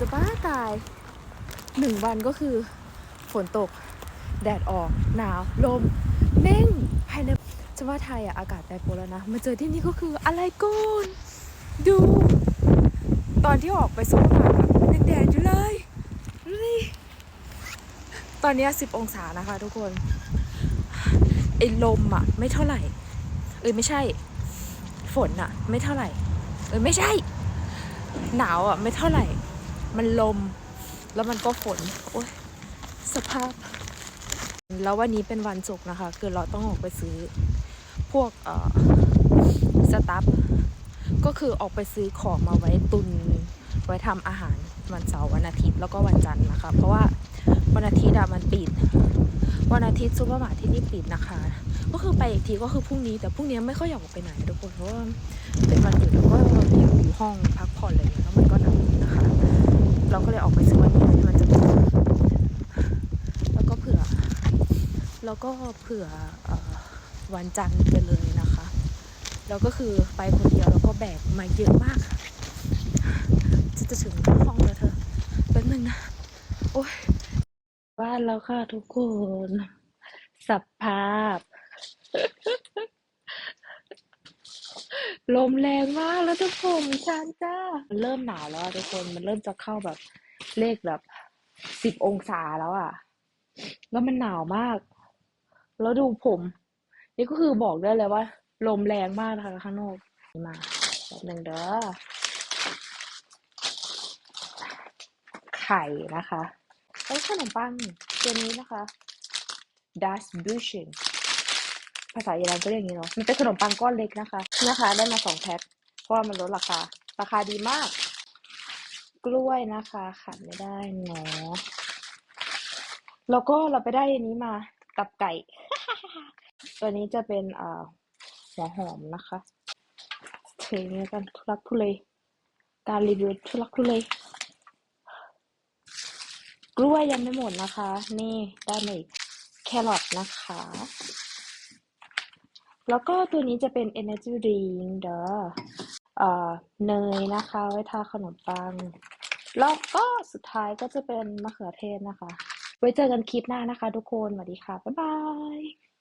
จะป้าตายหนึ่งวันก็คือ ฝนตก แดดออก หนาว ลมแม่งภายในจะว่าไทยอะอากาศแปรปรวนแล้วนะ มาเจอที่นี่ก็คืออะไรก่อนดู ตอนที่ออกไปซูเปอร์มาร์เก็ตอะยังแดดอยู่เลยดูดิตอนนี้สิบองศานะคะทุกคนไอ้ลมอะไม่เท่าไหร่ เอ้ยไม่ใช่ ฝนอะไม่เท่าไหร่ เอ้ยไม่ใช่ หนาวอะไม่เท่าไหร่ มันลม แล้วมันก็ฝน โอ้ยสภาพ แล้ววันนี้เป็นวันศุกร์นะคะ คือเราต้องออกไปซื้อพวกเอ่อสตัฟก็คือออกไปซื้อของมาไว้ตุนไว้ทำอาหารวันเสาร์วันอาทิตย์แล้วก็วันจันทร์นะคะ เพราะว่าวันอาทิตย์อะมันปิด วันอาทิตย์ซูเปอร์มาร์ทที่นี่ปิดนะคะ ก็คือไปอีกทีก็คือพรุ่งนี้แต่พรุ่งนี้ไม่ค่อยอยากออกไปไหนทุกคนเพราะว่าเป็นวันหยุดแล้วก็อยากอยู่ห้อง แล้วก็เผื่อ แล้วก็เผื่ออวันจันทร์ไปเลยนะคะ แล้วก็คือไปคนเดียวแล้วก็แบกมาเยอะมาก จะจะถึงห้องแล้วเธอแป๊บนึงนะ โอ้ยบ้านแล้วค่ะทุกคนสภาพ ลมแรงมากแล้วทุกคนชานจ้า เริ่มหนาวแล้วทุกคนมันเริ่มจะเข้าแบบเลขแบบ สิบองศาแล้วอะ แล้วมันหนาวมาก แล้วดูผม นี่ก็คือบอกได้เลยว่า ลมแรงมากนะคะข้างนอกมาแบบหนึ่งเด้อไข่นะคะแล้วขนมปังตัวนี้นะคะ das Büchen ภาษาเยอรมันก็เรียกอย่างนี้เนาะ มันเป็นขนมปังก้อนเล็กนะคะ นะคะ ได้มาสองแพ็ค เพราะว่ามันลดราคา ราคาดีมาก กล้วยนะคะขาดไม่ได้เนาะแล้วก็เราไปได้อันนี้มากับไก่ ตัวนี้จะเป็นเอ่อหัวหอมนะคะเทนี้กันทุลักทุเลการรีวิวทุลักทุเลกล้วยยังไม่หมดนะคะ นี่ได้มาอีกแครอทนะคะ แล้วก็ตัวนี้จะเป็น energy drink เด้อ เอ่อเนยนะคะ ไว้ทาขนมปัง แล้วก็สุดท้ายก็จะเป็นมะเขือเทศนะคะ ไว้เจอกันคลิปหน้านะคะ ทุกคนสวัสดีค่ะ บ๊ายบาย